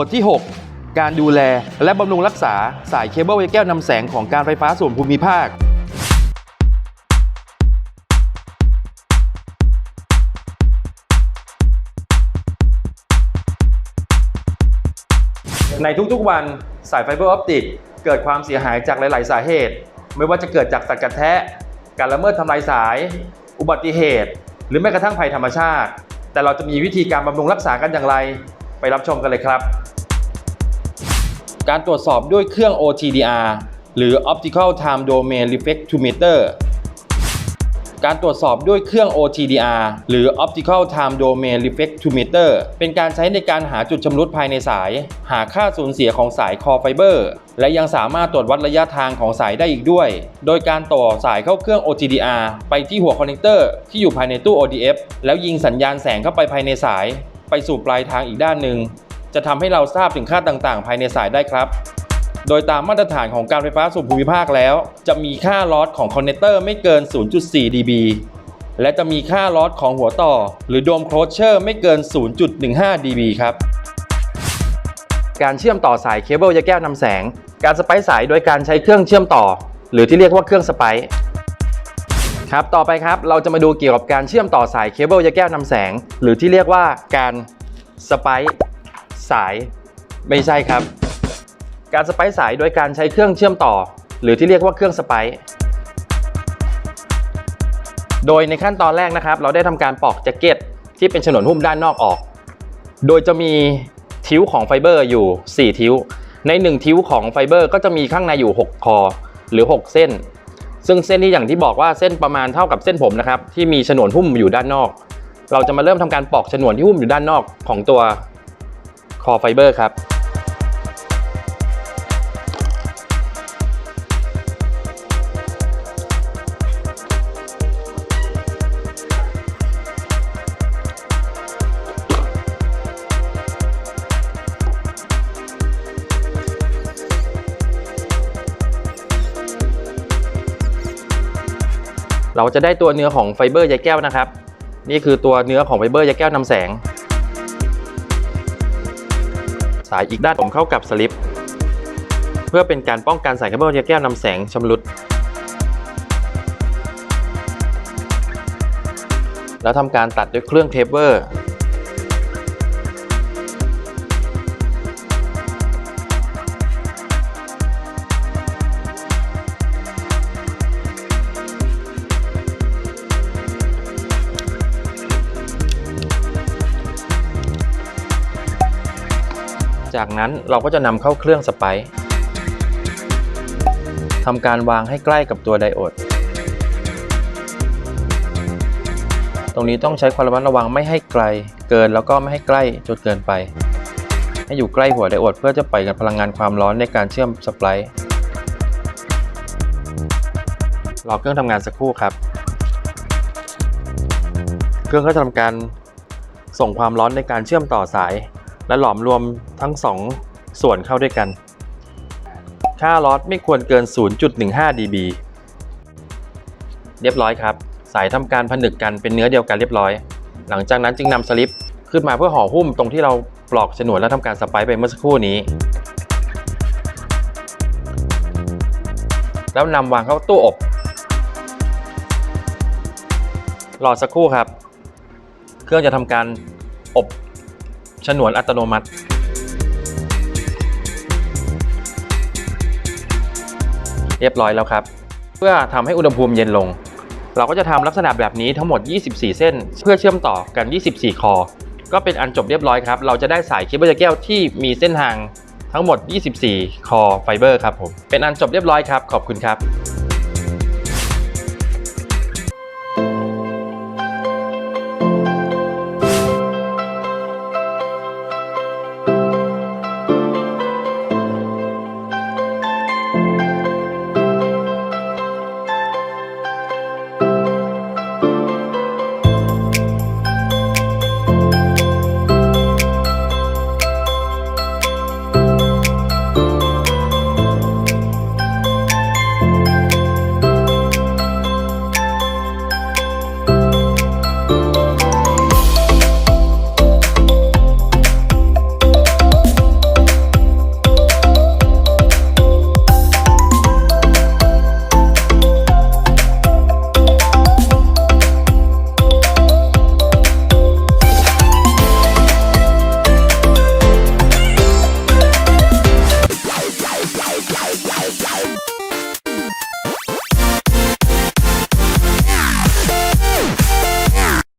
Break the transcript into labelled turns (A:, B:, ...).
A: บทที่ 6 การดูแลและบำรุงรักษาสายเคเบิลไยแก้วนำแสงของการไฟฟ้าส่วนภูมิภาคในทุกๆวันสายไฟเบอร์ออปติกเกิดความเสียหายจากหลาย ๆ สาเหตุ ไม่ว่าจะเกิดจากสัตว์กัดแทะ การละเมิดทำลายสาย อุบัติเหตุ หรือแม้กระทั่งภัยธรรมชาติ แต่เราจะมีวิธีการบำรุงรักษากันอย่างไร ไปรับชมกันเลยครับ การตรวจสอบด้วยเครื่อง OTDR หรือ Optical Time Domain Reflectometer การตรวจสอบด้วยเครื่อง OTDR หรือ Optical Time Domain Reflectometer เป็นการใช้ในการหาจุดชำรุดภายในสาย หาค่าสูญเสียของสายคอไฟเบอร์ และยังสามารถตรวจวัดระยะทางของสายได้อีกด้วย โดยการต่อสายเข้าเครื่อง OTDR ไปที่หัวคอนเนคเตอร์ที่อยู่ภายในตู้ ODF แล้วยิงสัญญาณแสงเข้าไปภายในสาย ไปสู่ปลายทางอีกด้านหนึ่ง จะทำให้เราทราบถึงค่าต่างๆ ภายในสายได้ครับ โดยตามมาตรฐานของการไฟฟ้าส่วนภูมิภาคแล้ว จะมีค่าลอสของคอนเนคเตอร์ไม่เกิน 0.4 dB และจะมีค่าลอสของหัวต่อ หรือโดมโคลเชอร์ไม่เกิน 0.15 dB ครับ การเชื่อมต่อสายเคเบิลยาแก้วนำแสง การสไปซ์สายโดยการใช้เครื่องเชื่อมต่อ หรือที่เรียกว่าเครื่องสไปซ์ครับ ต่อไปครับ เราจะมาดูเกี่ยวกับการเชื่อมต่อสายเคเบิลยาแก้วนำแสง หรือที่เรียกว่าการสไปซ์ สายไม่ใช่ครับ การสไปซ์สายโดยการใช้เครื่องเชื่อมต่อ หรือที่เรียกว่าเครื่องสไปซ์โดยในขั้นตอนแรกนะครับ เราได้ทำการปอกแจ็คเก็ตที่เป็นฉนวนหุ้มด้านนอกออก โดยจะมีทิ้วของไฟเบอร์อยู่ 4 ทิ้ว ใน 1 ทิ้วของไฟเบอร์ก็จะมีข้างในอยู่ 6 คอ หรือ 6 เส้น ซึ่งเส้นที่อย่างที่บอกว่าเส้นประมาณเท่ากับเส้นผมนะครับที่มีฉนวนหุ้มอยู่ด้านนอก เราจะมาเริ่มทำการปอกฉนวนที่หุ้มอยู่ด้านนอกของตัว คอไฟเบอร์ครับ เราจะได้ตัวเนื้อของไฟเบอร์ใยแก้วนะครับ นี่คือตัวเนื้อของไฟเบอร์ใยแก้วนำแสง สายอีกด้านผมเข้ากับสลิป เพื่อเป็นการป้องกันสายเคเบิลใยแก้วนำแสงชำรุด แล้วทำการตัดด้วยเครื่องเทปเวอร์ จากนั้นเราก็จะนำเข้าเครื่องสไปซ์ทำการวางให้ใกล้กับตัวไดโอด ตรงนี้ต้องใช้ความระมัดระวังไม่ให้ไกลเกินแล้วก็ไม่ให้ใกล้จนเกินไป ให้อยู่ใกล้หัวไดโอดเพื่อจะปล่อยกับพลังงานความร้อนในการเชื่อมสไปซ์รอเครื่องทำงานสักครู่ครับ เครื่องก็จะทำการส่งความร้อนในการเชื่อมต่อสาย และหลอมรวมทั้ง 2 ส่วนเข้าด้วยกัน ค่าลอสไม่ควรเกิน 0.15 dB เรียบร้อยครับ สายทำการผนึกกันเป็นเนื้อเดียวกันเรียบร้อย หลังจากนั้นจึงนำสลิปขึ้นมาเพื่อห่อหุ้มตรงที่เราปลอกฉนวนและทำการสไปไปเมื่อสักครู่นี้ แล้วนำวางเข้าตู้อบ รอสักครู่ครับ เครื่องจะทำการอบ ฉนวนอัตโนมัติ เรียบร้อยแล้วครับ เพื่อทำให้อุณหภูมิเย็นลง เราก็จะทำลักษณะแบบนี้ทั้งหมด 24 เส้น เพื่อเชื่อมต่อกัน 24 คอ ก็เป็นอันจบเรียบร้อยครับ เราจะได้สายเคเบิลแก้วที่มีเส้นทางทั้งหมด 24 คอไฟเบอร์ครับผม เป็นอันจบเรียบร้อยครับ ขอบคุณครับ